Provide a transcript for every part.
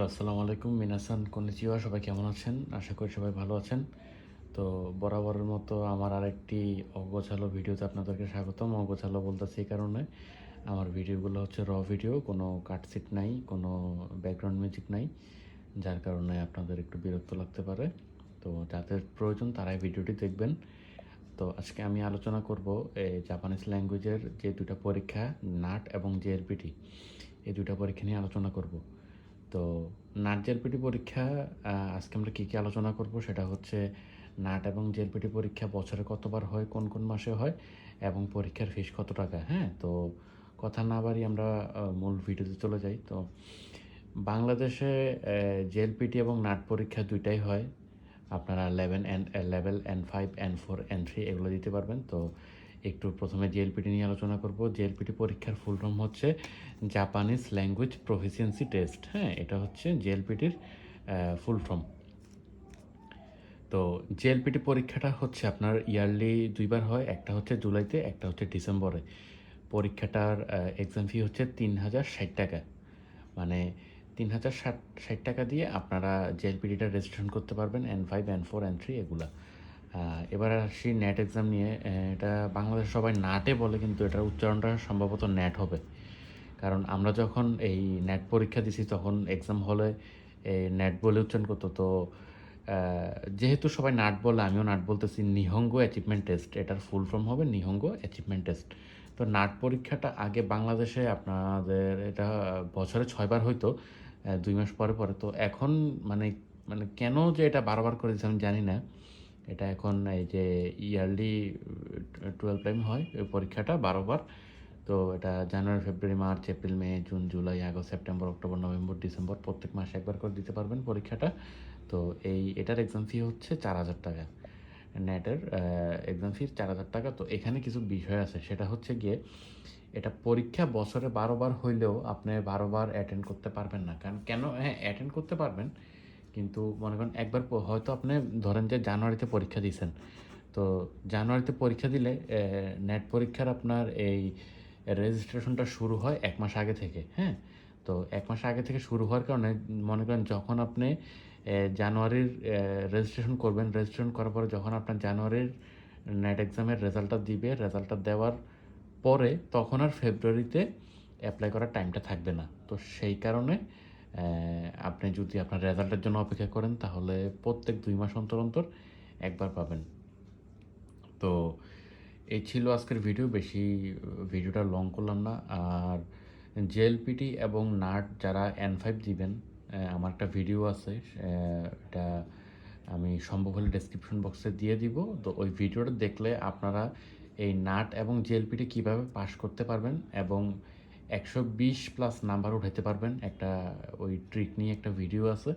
Hello, আসসালামু আলাইকুম। মিনাসান কনিচিওয়া সবাই কেমন আছেন? আশা করি সবাই ভালো আছেন। তো বরাবরের মতো আমার আরেকটি অগোছালো ভিডিওতে আপনাদেরকে স্বাগতম। অগোছালো বলতেছি এই কারণে। আমার ভিডিওগুলো হচ্ছে র ভিডিও কোনো কাটসিট নাই, কোনো ব্যাকগ্রাউন্ড মিউজিক নাই, যার কারণে আপনাদের একটু বিরক্ত লাগতে পারে। তো যাদের প্রয়োজন তারাই ভিডিওটি দেখবেন। তো আজকে আমি আলোচনা করব এই জাপানিজ ল্যাঙ্গুয়েজের যে দুটা পরীক্ষা, নাট এবং জেএলপিটি এই দুটা পরীক্ষা নিয়ে আলোচনা করব। তো নাট জেলপিটি পরীক্ষা আজকে আমরা কী কী আলোচনা করব সেটা হচ্ছে নাট এবং জেলপিটি পরীক্ষা বছরে কতবার হয়, কোন কোন মাসে হয় এবং পরীক্ষার ফিস কত টাকা হ্যাঁ? তো কথা না বাড়ি আমরা মূল ভিডিওতে চলে যাই। তো বাংলাদেশে জেএলপিটি এবং নাট পরীক্ষা দুইটাই হয়। আপনারা level and level N five N four N three এগুলো দিতে পারবেন। তো একটু প্রথমে জেএলপিটি নিয়ে আলোচনা করব। জেএলপিটি পরীক্ষার ফুল ফর্ম হচ্ছে জাপানিজ ল্যাঙ্গুয়েজ প্রফিসিয়েন্সি টেস্ট হ্যাঁ এটা হচ্ছে জেএলপিটির ফুল ফর্ম তো জেএলপিটি পরীক্ষাটা হচ্ছে আপনার ইয়ারলি দুইবার হয়, একটা হচ্ছে জুলাইতে, একটা হচ্ছে ডিসেম্বরে। পরীক্ষাটার এক্সাম ফি হচ্ছে তিন হাজার ষাট টাকা। মানে তিন হাজার ষাট ষাট টাকা দিয়ে আপনারা জেএলপিডিটা রেজিস্ট্রেশন করতে পারবেন N five N four N three এগুলা। এবার আসি নেট এক্সাম নিয়ে। এটা বাংলাদেশ সবাই নাটে বলে, কিন্তু এটার উচ্চারণটা সম্ভবত নেট হবে। কারণ আমরা যখন এই নেট পরীক্ষা দিছি, তখন এক্সাম হলে এই নেট বলে উচ্চারণ করতো। তো যেহেতু সবাই নাট বলে, আমিও নাট বলতেছি নিহঙ্গ অ্যাচিভমেন্ট টেস্ট এটার ফুল ফর্ম হবে নিহঙ্গ অ্যাচিভমেন্ট টেস্ট তো নাট পরীক্ষাটা আগে বাংলাদেশে আপনাদের, এটা বছরে ছয়বার হইতো দুই মাস পরে পরে। তো এখন মানে মানে কেন যে এটা বারবার করে দিচ্ছে আমি জানি না। এটা এখন এই যে ইয়ারলি টুয়েলভ টাইম হয়, এই পরীক্ষাটা বারোবার। তো এটা January, February, March, April, May, June, July, August, September, October, November, December প্রত্যেক মাসে একবার করে দিতে পারবেন পরীক্ষাটা। তো এই, এটার এক্সাম ফি হচ্ছে চার হাজার টাকা। নেটের এক্সাম ফি চার হাজার টাকা। তো এখানে কিছু বিষয় আছে। সেটা হচ্ছে গিয়ে, এটা পরীক্ষা বছরে বারোবার হইলেও আপনি বারোবার অ্যাটেন্ড করতে পারবেন না। কারণ কেন? হ্যাঁ অ্যাটেন্ড করতে পারবেন কিন্তু মনে করেন একবার হয়তো আপনি ধরেন যে জানুয়ারিতে পরীক্ষা দিয়েছেন। তো জানুয়ারিতে পরীক্ষা দিলে নেট পরীক্ষার আপনার এই রেজিস্ট্রেশনটা শুরু হয় এক মাস আগে থেকে হ্যাঁ? তো এক মাস আগে থেকে শুরু হওয়ার কারণে মনে করেন যখন আপনি জানুয়ারির রেজিস্ট্রেশন করবেন রেজিস্ট্রেশন করার পরে যখন আপনার জানুয়ারির নেট এক্সামের রেজাল্টটা দিবে রেজাল্টটা দেওয়ার পরে তখন আর ফেব্রুয়ারিতে অ্যাপ্লাই করার টাইমটা থাকবে না। তো সেই কারণে আপনি যদি আপনার রেজাল্টের জন্য অপেক্ষা করেন, তাহলে প্রত্যেক দুই মাস অন্তর অন্তর একবার পাবেন। তো এই ছিল আজকের ভিডিও বেশি ভিডিওটা লং করলাম না। আর জেএলপিটি এবং নাট যারা এন ফাইভ দিবেন আমার একটা ভিডিও আছে এটা আমি সম্ভব হলে ডেসক্রিপশন বক্সে দিয়ে দিব। তো ওই ভিডিওটা দেখলে আপনারা এই নাট এবং জেএলপিটি কীভাবে পাস করতে পারবেন এবং একশো বিশ প্লাস নাম্বার উঠাতে পারবেন। একটা, ওই ট্রিক নিয়ে একটা ভিডিও আছে।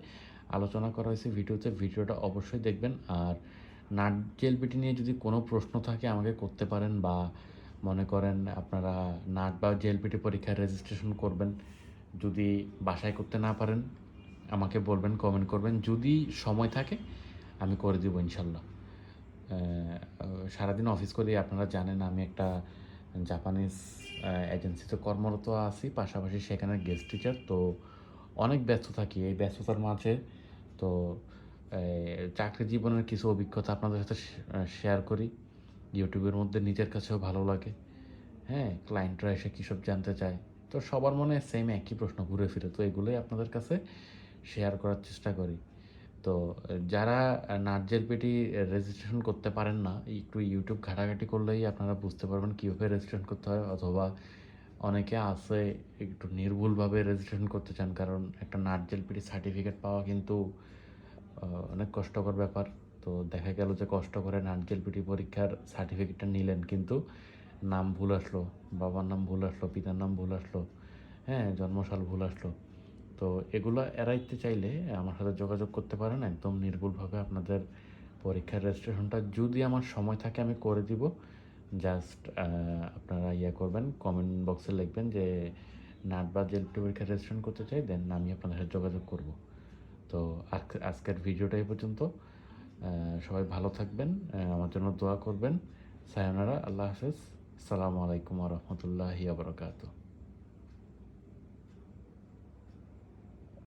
আলোচনা করা হয়েছে ভিডিওতে ভিডিওটা অবশ্যই দেখবেন। আর নাট জেলপিটি নিয়ে যদি কোনো প্রশ্ন থাকে আমাকে করতে পারেন বা মনে করেন আপনারা নাট বা জেলপিটি পরীক্ষায় রেজিস্ট্রেশন করবেন, যদি বাসায় করতে না পারেন, আমাকে বলবেন কমেন্ট করবেন। যদি সময় থাকে, আমি করে দিব ইনশাল্লাহ। সারাদিন অফিস করি, আপনারা জানেন আমি একটা জাপানিজ এজেন্সিতে কর্মরত আছি, পাশাপাশি সেখানে গেস্ট টিচার তো অনেক ব্যস্ত থাকি। এই ব্যস্ততার মাঝে তো চাকরি জীবনের কিছু অভিজ্ঞতা আপনাদের সাথে শেয়ার করি। ইউটিউবের মধ্যে নিজের কাছেও ভালো লাগে। হ্যাঁ ক্লায়েন্টরা এসে কী সব জানতে চায়? তো সবার মনে সেম একই প্রশ্ন ঘুরে ফিরে, তো এগুলোই আপনাদের কাছে শেয়ার করার চেষ্টা করি। তো, যারা নার্জেল পেটি রেজিস্ট্রেশন করতে পারেন না, একটু ইউটিউব ঘাটাঘাটি করলেই আপনারা বুঝতে পারবেন কীভাবে রেজিস্ট্রেশন করতে হয়, অথবা অনেকে আছে একটু নির্ভুলভাবে রেজিস্ট্রেশন করতে চান, কারণ একটা নার্জেল পেটি সার্টিফিকেট পাওয়া কিন্তু অনেক কষ্টকর ব্যাপার। তো দেখা গেল যে কষ্ট করে নার্জেল পিটি পরীক্ষার সার্টিফিকেটটা নিলেন, কিন্তু নাম ভুল আসলো, বাবার নাম ভুল আসলো, পিতার নাম ভুল আসলো হ্যাঁ জন্মসাল ভুল আসলো। তো এগুলো এড়াইতে চাইলে আমার সাথে যোগাযোগ করতে পারেন। একদম নির্ভুলভাবে আপনাদের পরীক্ষার রেজিস্ট্রেশনটা যদি আমার সময় থাকে আমি করে দিব। জাস্ট আপনারা ইয়ে করবেন কমেন্ট বক্সে লিখবেন যে, নাট বা জেল পরীক্ষার রেজিস্ট্রেশন করতে চাই দেন আমি আপনাদের সাথে যোগাযোগ করব। তো আজকে- আজকের ভিডিওটা এই পর্যন্ত। সবাই ভালো থাকবেন আমার জন্য দোয়া করবেন। সায়নারা আল্লাহ হাফেজ। আসসালামু আলাইকুম রহমতুল্লাহি আবরকাত